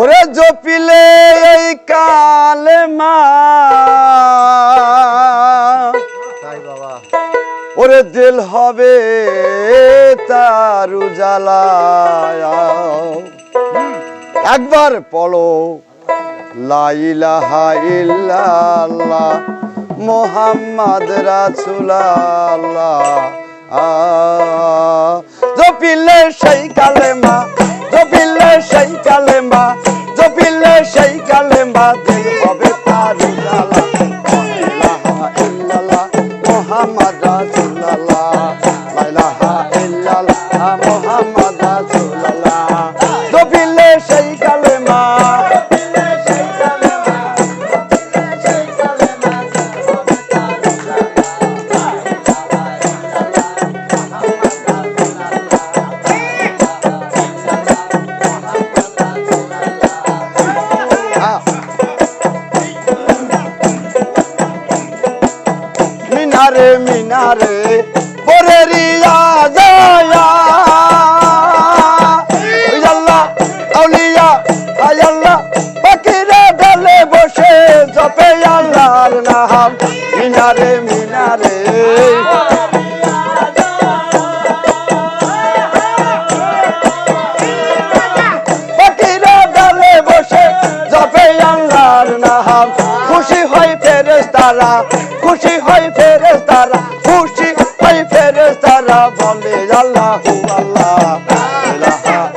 ওরে জপিলে এই কালে মা। ওরে দিল হবে তার উজালা একবার পড়ো লাইলাহা ইল্লাল্লাহ মোহাম্মদ রাসূলুল্লাহ। জপিলে সেই কালেমা মোহাম্মদ রাসূলুল্লাহ লাইলাহা ইল্লাল্লাহ মোহাম্মদ রাসূলুল্লাহ জপিলে সেই কালেমা তারা খুশি হয় ফেরেস তারা খুশি হয় ফেরেস তারা বলে আল্লাহ আল্লাহ ইলাহা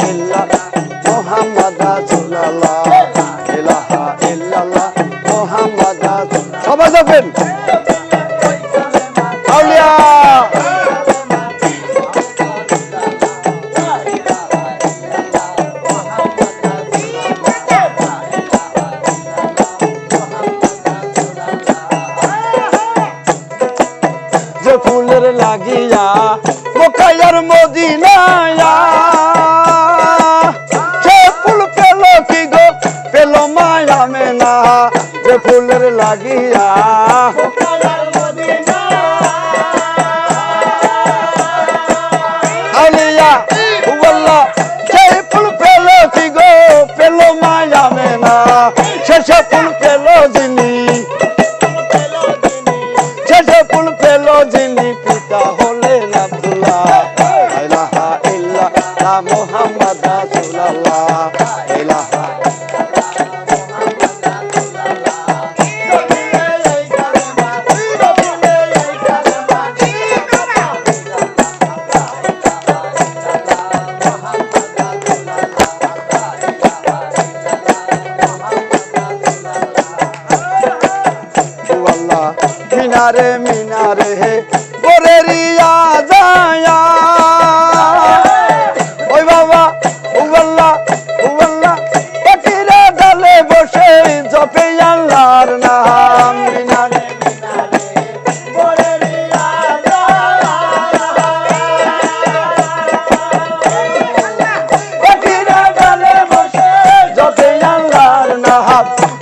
লাগিয়া মোকাইয়ার মদিনায়া। সে ফুল পেল কি গো? পেল মায়া মেনা যে ফুলের লাগিয়া। আলিয়া ওয়াল্লাহ সে ফুল পেল কি ফুল পেল যিনি ইল্লাল্লাহ মুহাম্মদ রাসূলুল্লাহ ইলাহা আল্লাহ মিনারে মিনারে হে ওরে রিয়া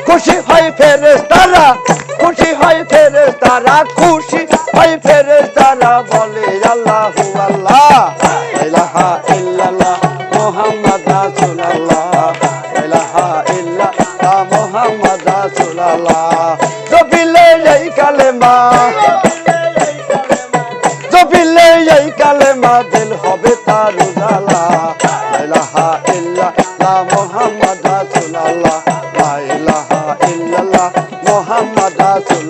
খুশি হয় ফেরেস তারা খুশি হয় ফেরেস তারা খুশি হয় ফেরেস তারা বলে আল্লাহ আল্লাহ মুহাম্মদ মুহাম্মদ